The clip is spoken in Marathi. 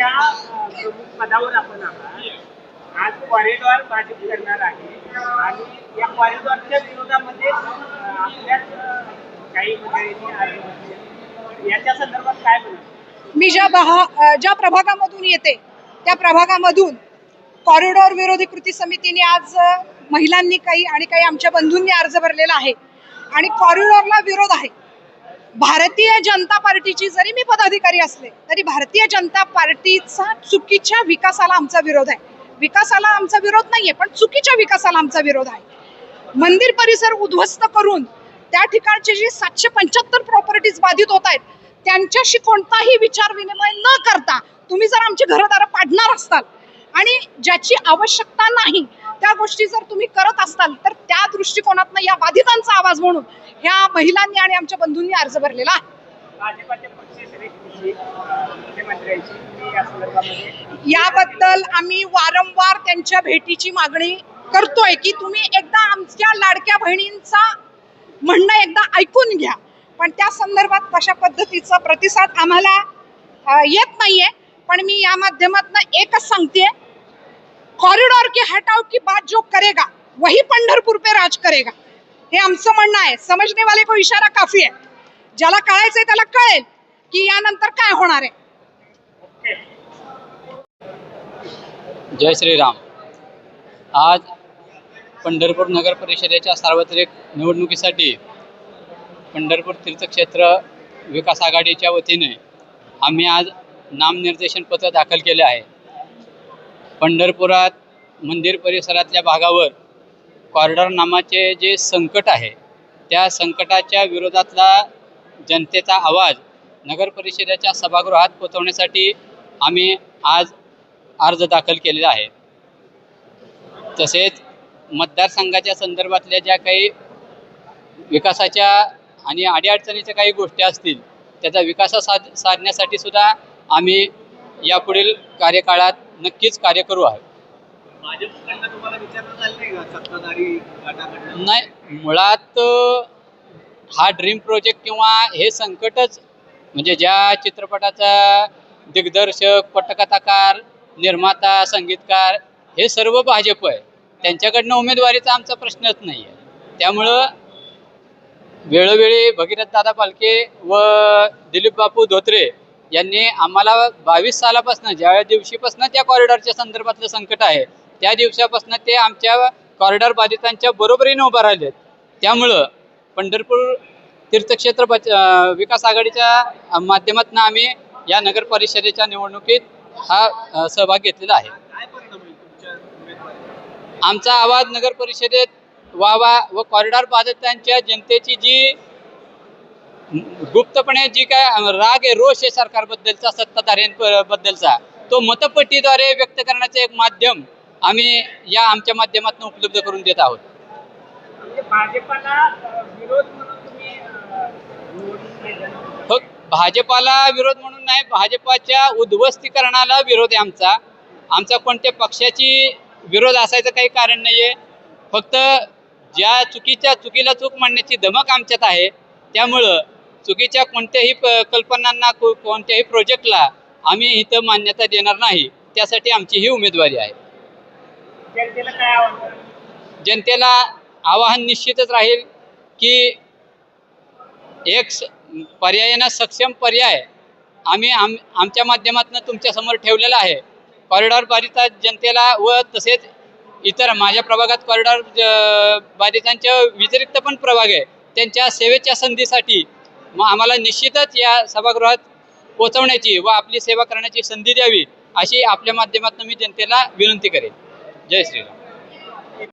त्या प्रमुख पदावर आपण आहात. आज कॉरिडॉर भाजप करणार आहे. आणि या कॉरिडॉरच्या विरोधामध्ये आपल्याच काही मंडळींनी अर्ज याच्या संदर्भात काय म्हणा मी ज्या बहा ज्या प्रभागामधून येते त्या प्रभागामधून कॉरिडॉर विरोधी कृती समितीने आज महिलांनी काही आणि काही आमच्या बंधूंनी अर्ज भरलेला आहे. आणि कॉरिडॉरला विरोध आहे. भारतीय जनता पार्टीची जरी मी पदाधिकारी असले तरी भारतीय जनता पार्टीचा चुकीच्या विकासाला आमचा विरोध आहे. विकासाला आमचा विरोध नाहीये पण चुकीच्या विकासाला आमचा विरोध आहे. मंदिर परिसर उद्ध्वस्त करून त्या ठिकाणचे जे सातशे पंच्याहत्तर प्रॉपर्टीज बाधित होत आहेत त्यांच्याशी कोणताही विचार विनिमय न करता तुम्ही जर आमची घरदारं पाडणार असताल आणि ज्याची आवश्यकता नाही त्या गोष्टी जर तुम्ही करत असताल तर त्या दृष्टिकोनातनं या बाधितांचा आवाज म्हणून ह्या महिलांनी आणि आमच्या बंधूंनी अर्ज भरलेला आहे. याबद्दल आम्ही वारंवार त्यांच्या भेटीची मागणी करतोय की तुम्ही एकदा आमच्या लाडक्या बहिणींचा म्हणणं एकदा ऐकून घ्या. पण त्या संदर्भात तशा पद्धतीचा प्रतिसाद आम्हाला येत नाहीये. पण मी या माध्यमातून एकच सांगते कॉरिडॉर के हटाव की बात जो करेगा वही पंढरपूर पे राज करेगा. हे आमचं म्हणणं आहे. समजणे वाले को इशारा काफी आहे. ज्याला कळायचंय त्याला कळेल की यानंतर काय होणार आहे. जय श्रीराम. आज पंढरपूर नगर परिषदेच्या सार्वत्रिक निवडणुकीसाठी पंढरपूर तीर्थक्षेत्र विकास आघाडीच्या वतीने आम्ही आज नामनिर्देशन पत्र दाखल केले आहे. पंढरपुरात मंदिर परिसरातल्या भागावर कॉरिडॉर नामाचे जे संकट आहे त्या संकटाच्या विरोधातला जनतेचा आवाज नगर परिषदेच्या सभागृहात पोचवण्यासाठी आम्ही आज अर्ज दाखल केलेला आहे. तसेच मतदारसंघाच्या संदर्भातल्या ज्या काही विकासाच्या आणि अडीअडचणीच्या काही गोष्टी असतील त्याचा विकास साध साधण्यासाठी सुद्धा आम्ही यापुढील कार्यकाळात नक्कीच कार्य करू आहे नाही मुळात हा ड्रीम प्रोजेक्ट किंवा हे संकटच म्हणजे ज्या चित्रपटाचा दिग्दर्शक पटकथाकार निर्माता संगीतकार हे सर्व भाजप आहे. त्यांच्याकडनं उमेदवारीचा आमचा प्रश्नच नाही आहे. त्यामुळं वेळोवेळी भगीरथ दादा पालके व दिलीप बापू धोत्रे यांनी आम्हाला बावीस सालापासून ज्या दिवशीपासून त्या कॉरिडॉरच्या संदर्भातलं संकट आहे त्या दिवसापासून ते आमच्या कॉरिडॉर बाधितांच्या बरोबरीने उभं राहिलेत. त्यामुळं पंढरपूर तीर्थक्षेत्र बच विकास आघाडीच्या माध्यमातून आम्ही या नगर परिषदेच्या निवडणुकीत हा सहभाग घेतलेला आहे. आमचा आवाज नगर परिषदेत व्हावा व कॉरिडॉर बाधितांच्या जनतेची जी गुप्तपणे जी काय राग आहे रोष आहे सरकारबद्दलचा सत्ताधाऱ्यांबद्दलचा तो मतपट्टीद्वारे व्यक्त करण्याचं एक माध्यम आम्ही या आमच्या माध्यमातून उपलब्ध करून देत आहोत. म्हणजे भाजपाला विरोध म्हणून. फक्त भाजपाला विरोध म्हणून नाही भाजपाच्या उद्ध्वस्तीकरणाला विरोध आहे आमचा. आमचा कोणत्या पक्षाची विरोध असायचं काही कारण नाही आहे फक्त ज्या चुकीच्या चुकीला चूक म्हणण्याची धमक आमच्यात आहे त्यामुळं चुकीच्या कोणत्याही कल्पनांना को- कोणत्याही प्रोजेक्टला आम्ही इथं मान्यता देणार नाही त्यासाठी आमची ही उमेदवारी आहे. जनतेला आवाहन निश्चितच राहील की एक पर्यायानं सक्षम पर्याय आम्ही आम आमच्या माध्यमातून तुमच्यासमोर ठेवलेला आहे. कॉरिडॉर बाधित जनतेला व तसेच इतर माझ्या प्रभागात कॉरिडॉर बाधितांच्या व्यतिरिक्त पण प्रभाग आहे. त्यांच्या सेवेच्या संधीसाठी मग आम्हाला निश्चितच या सभागृहात पोचवण्याची व आपली सेवा करण्याची संधी द्यावी अशी आपल्या माध्यमातून मी जनतेला विनंती करेन. जय श्रीराम.